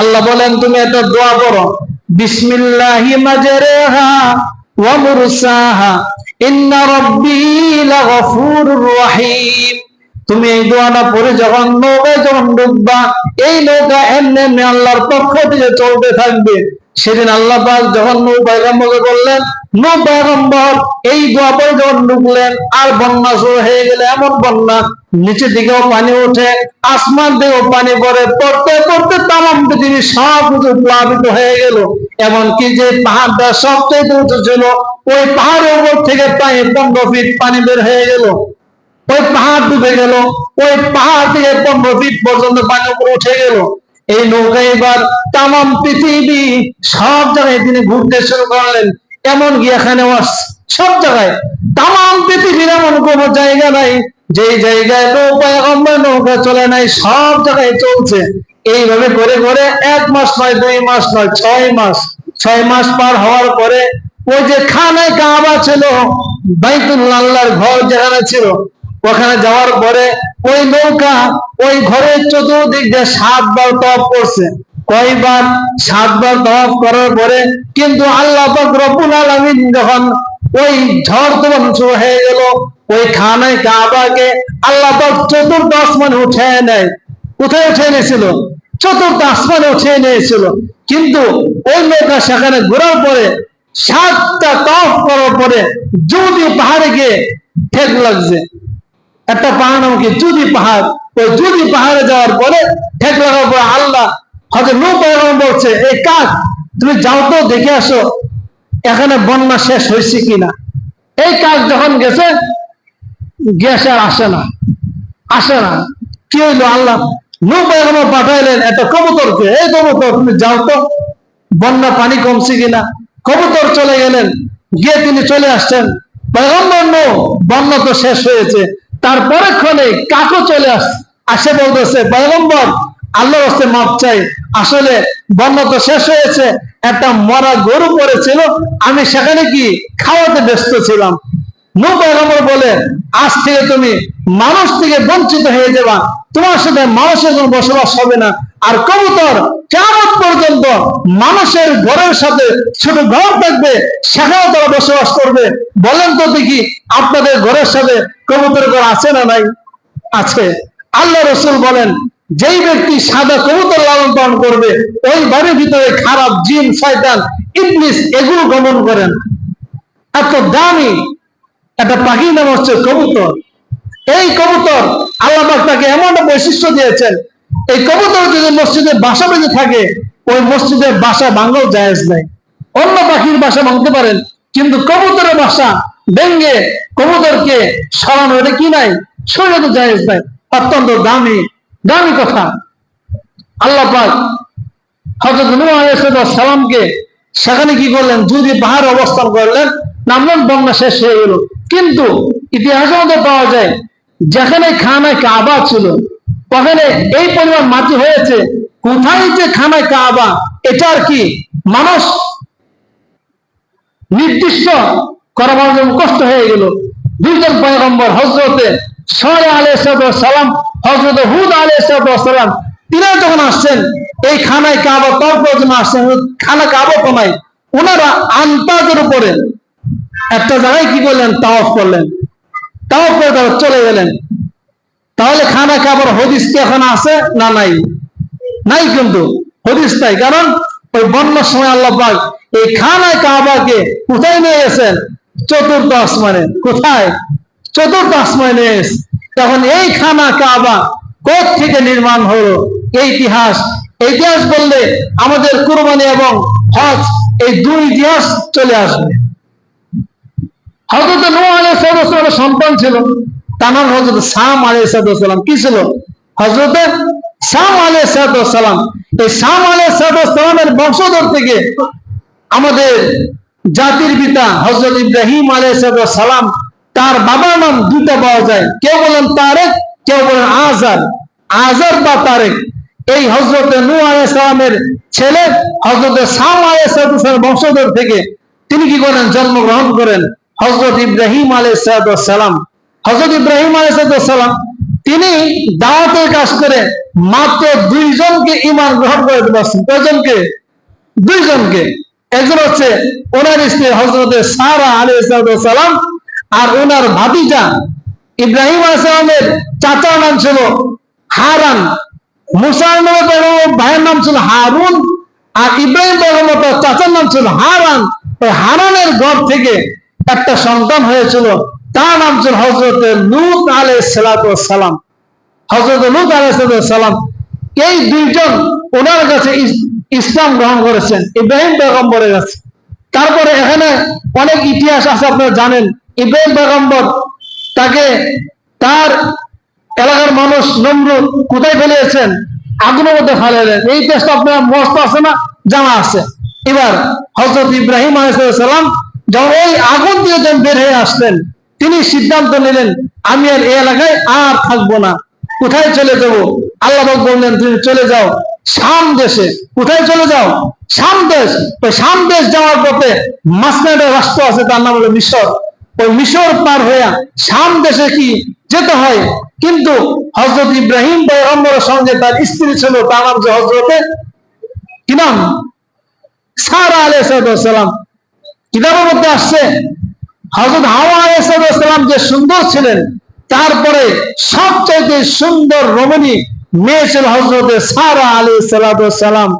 আল্লাহ বলেন, তুমি একটা দোয়া করো। বিসমিল্লাহি মাজরেহা ওয়া মুরসাহা। ইন্না রাব্বি লাগফুরুর রহিম। তুমি এই দোয়াটা পড়ে যখন নৌকায় যখন ডুববা, এই নৌকা এমনি এমনি আল্লাহর পক্ষ থেকে চলতে থাকবে। সেদিন আল্লাহ যখন নৌ পয়গম্বরকে বললেন নৌ পয়গম্বর, এই দোয়া পরে যখন ডুবলেন, আর বন্যা শুরু হয়ে গেলে এমন বন্যা, নিচের দিকেও পানি ওঠে, আসমান দিকেও পানি পড়ে, পড়তে পড়তে তামাম পৃথিবী সব কিছু প্লাবিত হয়ে গেল। এমনকি যে পাহাড়টা সবচেয়ে উঁচু ছিল, ওই পাহাড়ের উপর থেকে প্রায় পনেরো ফিট পানি বের হয়ে গেল। ওই পাহাড় ডুবে গেল, ওই পাহাড় থেকে পনেরো ফিট পর্যন্ত পানি উপরে উঠে গেল। এই নৌকা এবার তাম পৃথিবী সব জায়গায় তিনি ঘুরতে শুরু করলেন। এমন কি এখানে সব জায়গায় তাম পৃথিবীর এমন কোন জায়গা নাই যে জায়গায় নৌকা আমরা নৌকা চলে নাই, সব জায়গায় চলছে। এইভাবে করে করে এক মাস নয়, দুই মাস নয়, ছয় মাস। ছয় মাস পার হওয়ার পরে ওই যে খানে কাবা ছিল বাইতুল্লাহ ঘর যেখানে ছিল ওখানে যাওয়ার পরে ওই নৌকা, ওই ঘরের চতুর্দিক দিয়ে সাতবার তফ করছে। কয়বার? সাতবার তফ করার পরে কিন্তু আল্লাহ পাক রব্বুল আলামিন যখন ওই ঝড় তখন শুরু হয়ে গেল, ওই খানায় কাবাকে আল্লাহ পাক চতুর্থ আসমানে উঠে নেয়। কোথায় উঠে নিয়েছিল? চতুর্থ আসমানে উঠে নিয়েছিল। কিন্তু ওই নৌকা সেখানে ঘোরার পরে, সাতটা তফ করার পরে যদি পাহাড়ে গিয়ে ঠেক লাগছে। একটা পাহাড় নাম কি পাহাড়। ওই জুদি পাহাড়ে যাওয়ার পরে ঠেক লাগার পরে আল্লাহ হয়তো পাহাড় বলছে, এই কাক তুমি যাও তো, দেখে আসো এখানে বন্যা শেষ হয়েছে কিনা? এই কাক যখন গেছে গেছে আর আসে না। আসে না। কি হইল? আল্লাহ নো পাহাড় পাঠাইলেন একটা কবুতরকে, এই কবুতর, তুমি যাও তো, বন্যা পানি কমছে কিনা? কবুতর চলে গেলেন, গিয়ে তিনি চলে আসছেন। বন্যা তো শেষ হয়েছে। তারপরে ক্ষণে কাকও চলে আস, আসে বলতেছে, পয়গম্বর আল্লাহ হস্তে মাপ চাই। আসলে বন্যা তো শেষ হয়েছে, একটা মরা গরু পড়েছিল, আমি সেখানে কি খাওয়াতে ব্যস্ত ছিলাম? নু পয়গম্বর বলে, আজ থেকে তুমি মানুষ থেকে বঞ্চিত হয়ে যাবা। তোমার সাথে মানুষের কোনো বসবাস হবে না। আর কবুতর কেমন পর্যন্ত মানুষের ঘরের সাথে ছোট ঘর থাকবে, সেখানেও তারা বসবাস করবে। বলেন তো দেখি, আপনাদের ঘরের সাথে কবুতর ঘর আছে না নাই? আছে। আল্লাহ রসুল বলেন, যেই ব্যক্তি সাদা কবুতর লালন পালন করবে, ওই বাড়ির ভিতরে খারাপ জিন, শয়তান, ইবলিস এগুলো গমন করেন। এত দামি, একটা পাখির নাম হচ্ছে কবুতর। এই কবুতর আল্লাহ তাকে এমন বৈশিষ্ট্য দিয়েছেন এই কবুতর যদি মসজিদে বাসা বেঁধে থাকে, ওই মসজিদের বাসা ভাঙাও জায়েজ নাই। অন্য পাখির বাসা ভাঙতে পারেন, কিন্তু কবুতরের বাসা ভেঙ্গে কবুতরকে সরানো, এটা কি নাই? শরীরে তো জায়েজ নাই। অত্যন্ত দামি দামি কথা। আল্লাহ পাক হজরত নূহ সালামকে সেখানে কি করলেন? যদি পাহাড় অবস্থান করলেন, নামলেন, বন্যা শেষ হয়ে গেল। কিন্তু ইতিহাসের মধ্যে পাওয়া যায়, যেখানে খানায় কাবা ছিল ওখানে এই পরিমাণ মাটি হয়েছে? কোথায় যে খানায় কাবা? এটা আর কি মানুষ নির্দিষ্ট করা কষ্ট হয়ে গেল। দুইজন পয়গম্বর হজরতে সয় আলে সালাম হজরত হুদ আলে সালাম তিনারা যখন আসছেন, এই খানায় কাবা তর্ক জন্য আসছেন খানা কাবা কমায় ওনারা আন্তাজের উপরে একটা জায়গায় কি করলেন? তাওয়াফ করলেন। তাওয়াফ করে তারা চলে গেলেন। তাহলে খানা কাবার হদিস কি এখন আছে না নাই? নাই কিন্তু, হদিস নাই। কারণ ওই বন্যার সময় আল্লাহ এই খানায় কাবাকে কোথায় নিয়ে গেছেন? চতুর্থ আসমানে। কোথায়? চতুর্থ আসমানে নিয়ে তখন এই খানা কাবা কোথ থেকে নির্মাণ হলো? এই ইতিহাস। ইতিহাস বললে আমাদের কুরবানি এবং হজ, এই দুই ইতিহাস চলে আসবে। হজরত নূহ আলাইহিস সন্তান ছিল। তার নাম হজরত সাম আলাইহিসসালাম কি ছিল? হজরত সাম আলাইহিসসালাম এই সাম আলাইহিসসালামের বংশধর থেকে আমাদের জাতির পিতা হজরত ইব্রাহিম আলাইহিসসালাম তার বাবার নাম দুটো পাওয়া যায়। কেউ বলেন তারেক, কেউ বলেন আজার আজার বা তারেক। এই হজরত নূ আলাইহিসসালামের ছেলে হজরত সাম আলাইহিসসালামের বংশধর থেকে তিনি কি করেন? জন্মগ্রহণ করেন হজরত ইব্রাহিম আলাইসালাম হজরত ইব্রাহিম আলাইসালাম তিনি দাওয়াতের কাজ করে মাত্র দুইজনকে ইমান গ্রহণ করতে পারছেন। কয়জনকে? দুইজনকে। একজন হচ্ছে ওনার স্ত্রী হজরত সারা আলী সালাম আর ওনার ভাতিজা ইব্রাহিম আলাইসালামের চাচার নাম ছিল হারান। মুসার ভাইয়ের নাম ছিল হারুন আর ইব্রাহিম তার চাচার নাম ছিল হারান। ওই হারানের ঘর থেকে একটা সন্তান হয়েছিল তার নাম হজরত লুত হজরত লুত এই দুইজন ওনার কাছে ইসলাম গ্রহণ করেছেন, ইব্রাহিম পেগম্বরের কাছে। তারপরে এখানে অনেক ইতিহাস আছে, আপনারা জানেন। ইব্রাহিম পেগম্বর তাকে তার এলাকার মানুষ নমরুদ কোথায় ফেলিয়েছেন আগুনের মধ্যে এই ইতিহাসটা আপনার মস্ত আছে না? জানা আছে। এবার হজরত ইব্রাহিম আলাইসালাম যখন ওই আগুন দিয়ে যখন বের হয়ে আসলেন তিনি সিদ্ধান্ত নিলেন, আমি আর এই এলাকায় আর থাকব না। কোথায় চলে যাব? আল্লাহ বললেন, তুমি চলে যাও শাম দেশে। কোথায় চলে যাও? শাম দেশ। ওই শাম দেশ যাওয়ার পথে একটা রাষ্ট্র আছে, তার নাম হলো মিশর। ওই মিশর পার হইয়া শাম দেশে কি যেতে হয়? কিন্তু হজরত ইব্রাহিম পয়গম্বরের সঙ্গে তার স্ত্রী ছিল, তার নাম যে হজরতে কি নাম সারা আলাইসালাম কিতাবের মধ্যে আসছে হজরত হাওয়া যে সুন্দর ছিলেন, তারপরে সবচাইতে সুন্দর রমণী মেয়ে ছিল হজরতে সারা আলী সালাম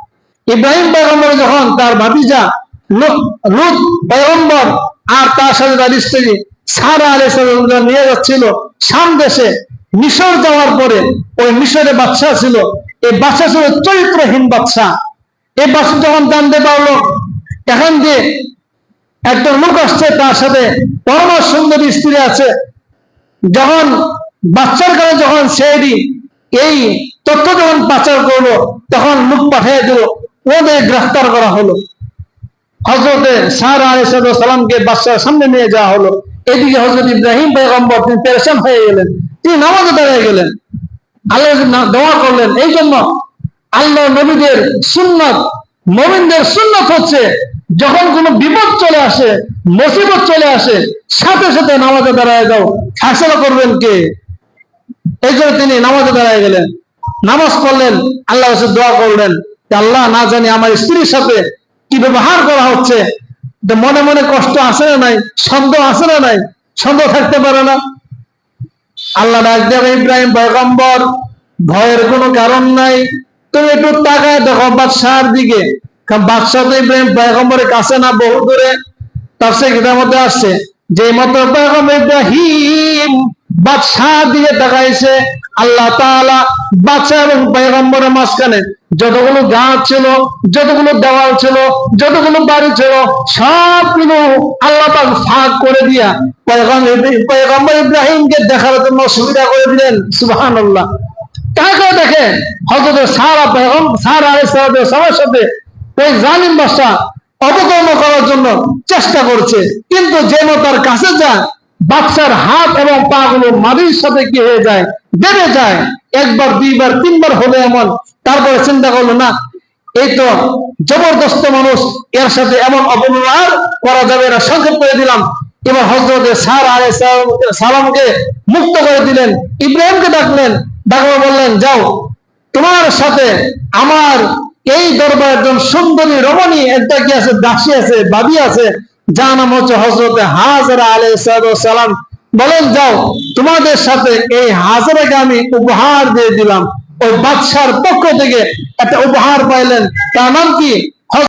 ইব্রাহিম পেগম্বর যখন তার ভাতিজা লুত পেগম্বর আর তার সাথে তার স্ত্রী সারা আলী সালাম নিয়ে যাচ্ছিল, শাম দেশে মিশর যাওয়ার পরে ওই মিশরে বাচ্চা ছিল, এই বাচ্চা ছিল চরিত্রহীন বাচ্চা এই বাচ্চা যখন জানতে পারল, এখান দিয়ে একটা লোক আসছে, তার সাথে পরম সুন্দরী স্ত্রী আছে। যখন বাচ্চার কাছে যখন সেদি এই তথ্য যখন পাচার করল, তখন লোক পাঠিয়ে দিল, ওদের গ্রেফতার করা হলো। হজরতে সার সালামকে বাচ্চার সামনে নিয়ে যাওয়া হলো। এদিকে হজরত ইব্রাহিম পেগম্বর তিনি পেরেশান হয়ে গেলেন, তিনি নামাজে দাঁড়িয়ে গেলেন। আল্লাহ দোয়া করলেন। এই জন্য আল্লাহ নবীদের সুন্নত, মমিনদের সুন্নত হচ্ছে যখন কোনো বিপদ চলে আসে, মুসিবত চলে আসে, সাথে সাথে নামাজে দাঁড়ায় যাও। ফেসলা করবেন কে? এই জন্য তিনি নামাজে দাঁড়ায় গেলেন। নামাজ পড়লেন আল্লাহ দোয়া করলেন আল্লাহ না জানি আমার স্ত্রীর সাথে কি ব্যবহার করা হচ্ছে মনে মনে কষ্ট আছে না নাই, সন্দেহ আছে না নাই, সন্দেহ থাকতে পারে না। আল্লাহ ডাক দেবে ইব্রাহিম পয়গম্বর, ভয়ের কোনো কারণ নাই। তুমি একটু তাকায় দেখো বাদশাহর দিকে। কারণ বাদশাহ তো ইব্রাহিম পয়গম্বরের কাছে না, বহু দূরে তার সে গীতার মধ্যে আসছে, যে মত ইব্রাহিম বাদশাহ আল্লাহ তাআলা বাদশাহ এবং পয়গম্বরের মাঝখানে যতগুলো গাছ ছিল, যতগুলো দেওয়াল ছিল, যতগুলো বাড়ি ছিল সবগুলো আল্লাহ পাক ফাঁক করে দিয়া পয়গম্বর ইব্রাহিমকে দেখার জন্য সুবিধা করে দিলেন, সুবহানাল্লাহ। তাকে দেখে হজরত সারা পেগম সারা আলাইহিস সবার সাথে ওই জালিম বাদশা অবকর্ম করার জন্য চেষ্টা করছে। কিন্তু যেন তার কাছে যায় বাচ্চার হাত এবং পা গুলো মাটির সাথে কি হয়ে যায় বেড়ে যায়, একবার, দুইবার, তিনবার হবে এমন, তারপরে চিন্তা করল, না, এই তো জবরদস্ত মানুষ, এর সাথে এমন অপব্যবহার করা যাবে না, সংক্ষেপ করে দিলাম। এবার হজরত সার আলাই সালামকে মুক্ত করে দিলেন, ইব্রাহিমকে ডাকলেন, ডাকবার বললেন, যাও, তোমার সাথে আমার এই একজন সুন্দরী রমণী, একটা কি আছে, দাসী আছে বাবি আছে, যার নাম হচ্ছে হজরতে হাজরা আলাই সালাম। বলেন, যাও, তোমাদের সাথে এই হাজরাকে আমি উপহার দিয়ে দিলাম। ওই বাদশার পক্ষ থেকে একটা উপহার পাইলেন। তার নাম কি?